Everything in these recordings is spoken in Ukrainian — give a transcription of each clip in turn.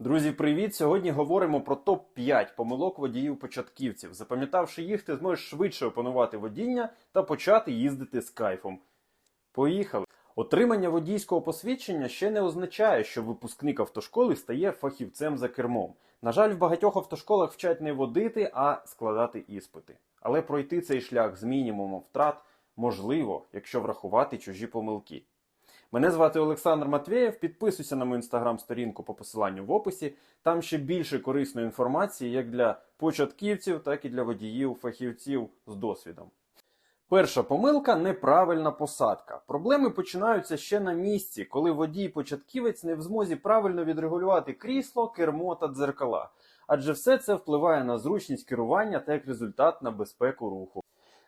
Друзі, привіт! Сьогодні говоримо про топ-5 помилок водіїв-початківців. Запам'ятавши їх, ти зможеш швидше опанувати водіння та почати їздити з кайфом. Поїхали! Отримання водійського посвідчення ще не означає, що випускник автошколи стає фахівцем за кермом. На жаль, в багатьох автошколах вчать не водити, а складати іспити. Але пройти цей шлях з мінімумом втрат можливо, якщо врахувати чужі помилки. Мене звати Олександр Матвєєв. Підписуйся на мою інстаграм-сторінку по посиланню в описі. Там ще більше корисної інформації як для початківців, так і для водіїв-фахівців з досвідом. Перша помилка неправильна посадка. Проблеми починаються ще на місці, коли водій-початківець не в змозі правильно відрегулювати крісло, кермо та дзеркала. Адже все це впливає на зручність керування та як результат на безпеку руху.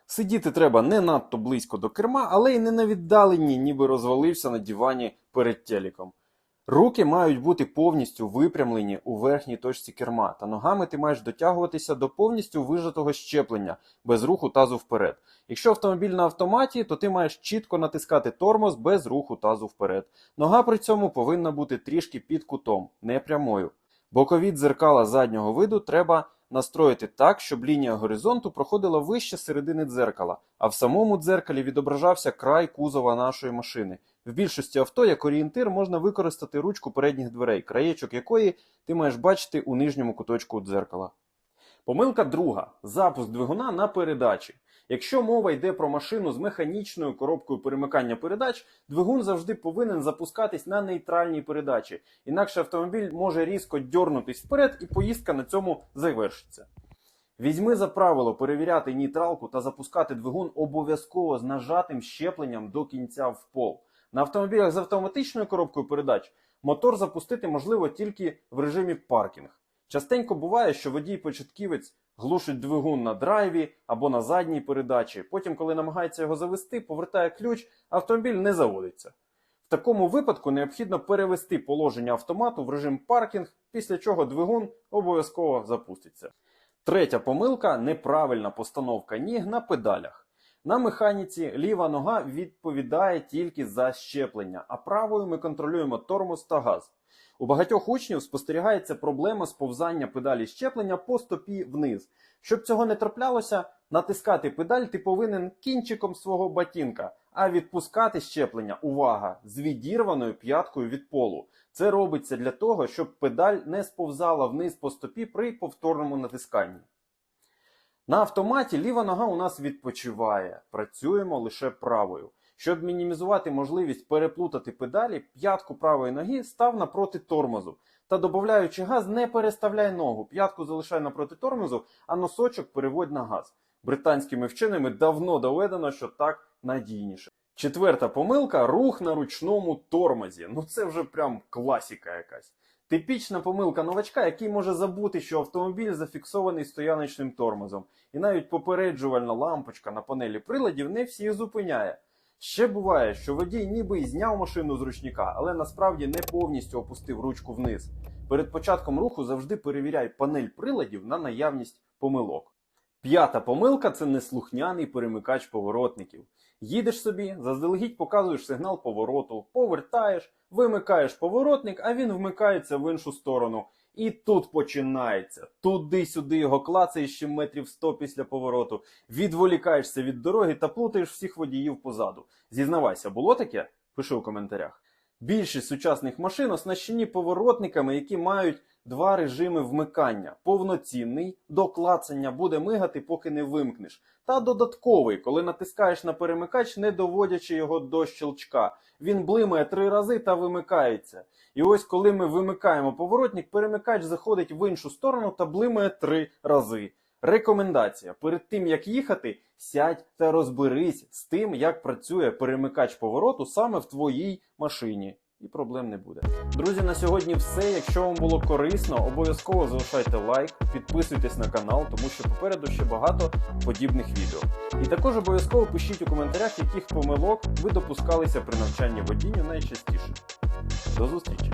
Сидіти треба не надто близько до керма, але й не на віддаленні, ніби розвалився на дивані перед телеком. Руки мають бути повністю випрямлені у верхній точці керма, та ногами ти маєш дотягуватися до повністю вижатого щеплення без руху тазу вперед. Якщо автомобіль на автоматі, то ти маєш чітко натискати тормоз без руху тазу вперед. Нога при цьому повинна бути трішки під кутом, не прямою. Бокові дзеркала заднього виду треба настроїти так, щоб лінія горизонту проходила вище середини дзеркала, а в самому дзеркалі відображався край кузова нашої машини. В більшості авто як орієнтир можна використати ручку передніх дверей, краєчок якої ти маєш бачити у нижньому куточку дзеркала. Помилка друга запуск двигуна на передачі. Якщо мова йде про машину з механічною коробкою перемикання передач, двигун завжди повинен запускатись на нейтральній передачі, інакше автомобіль може різко дьорнутись вперед і поїздка на цьому завершиться. Візьми за правило перевіряти нейтралку та запускати двигун обов'язково з нажатим щепленням до кінця в пол. На автомобілях з автоматичною коробкою передач мотор запустити можливо тільки в режимі паркінг. Частенько буває, що водій-початківець глушить двигун на драйві або на задній передачі. Потім, коли намагається його завести, повертає ключ, автомобіль не заводиться. В такому випадку необхідно перевести положення автомату в режим паркінг, після чого двигун обов'язково запуститься. Третя помилка неправильна постановка ніг на педалях. На механіці ліва нога відповідає тільки за щеплення, а правою ми контролюємо тормоз та газ. У багатьох учнів спостерігається проблема сповзання педалі щеплення по стопі вниз. Щоб цього не траплялося, натискати педаль ти повинен кінчиком свого ботинка, а відпускати щеплення, увага, з відірваною п'яткою від полу. Це робиться для того, щоб педаль не сповзала вниз по стопі при повторному натисканні. На автоматі ліва нога у нас відпочиває, працюємо лише правою. Щоб мінімізувати можливість переплутати педалі, п'ятку правої ноги став напроти тормозу. Та додаючи газ, не переставляй ногу. П'ятку залишай напроти тормозу, а носочок переводь на газ. Британськими вченими давно доведено, що так надійніше. Четверта помилка рух на ручному тормозі. Ну це вже прям класіка якась. Типічна помилка новачка, який може забути, що автомобіль зафіксований стояночним тормозом, і навіть попереджувальна лампочка на панелі приладів не всіх зупиняє. Ще буває, що водій ніби й зняв машину з ручника, але насправді не повністю опустив ручку вниз. Перед початком руху завжди перевіряй панель приладів на наявність помилок. П'ята помилка це неслухняний перемикач поворотників. Їдеш собі, заздалегідь показуєш сигнал повороту, повертаєш, вимикаєш поворотник, а він вмикається в іншу сторону. І тут починається. Туди-сюди його клацаєш ще метрів 100 після повороту, відволікаєшся від дороги та плутаєш всіх водіїв позаду. Зізнавайся, було таке? Пиши у коментарях. Більшість сучасних машин оснащені поворотниками, які мають два режими вмикання. Повноцінний до клацання буде мигати, поки не вимкнеш. Та додатковий, коли натискаєш на перемикач, не доводячи його до щелчка. Він блимає три рази та вимикається. І ось коли ми вимикаємо поворотник, перемикач заходить в іншу сторону та блимає три рази. Рекомендація: перед тим як їхати, сядь та розберись з тим, як працює перемикач повороту саме в твоїй машині. І проблем не буде. Друзі, на сьогодні все. Якщо вам було корисно, обов'язково залишайте лайк, підписуйтесь на канал, тому що попереду ще багато подібних відео. І також обов'язково пишіть у коментарях, яких помилок ви допускалися при навчанні водінню найчастіше. До зустрічі!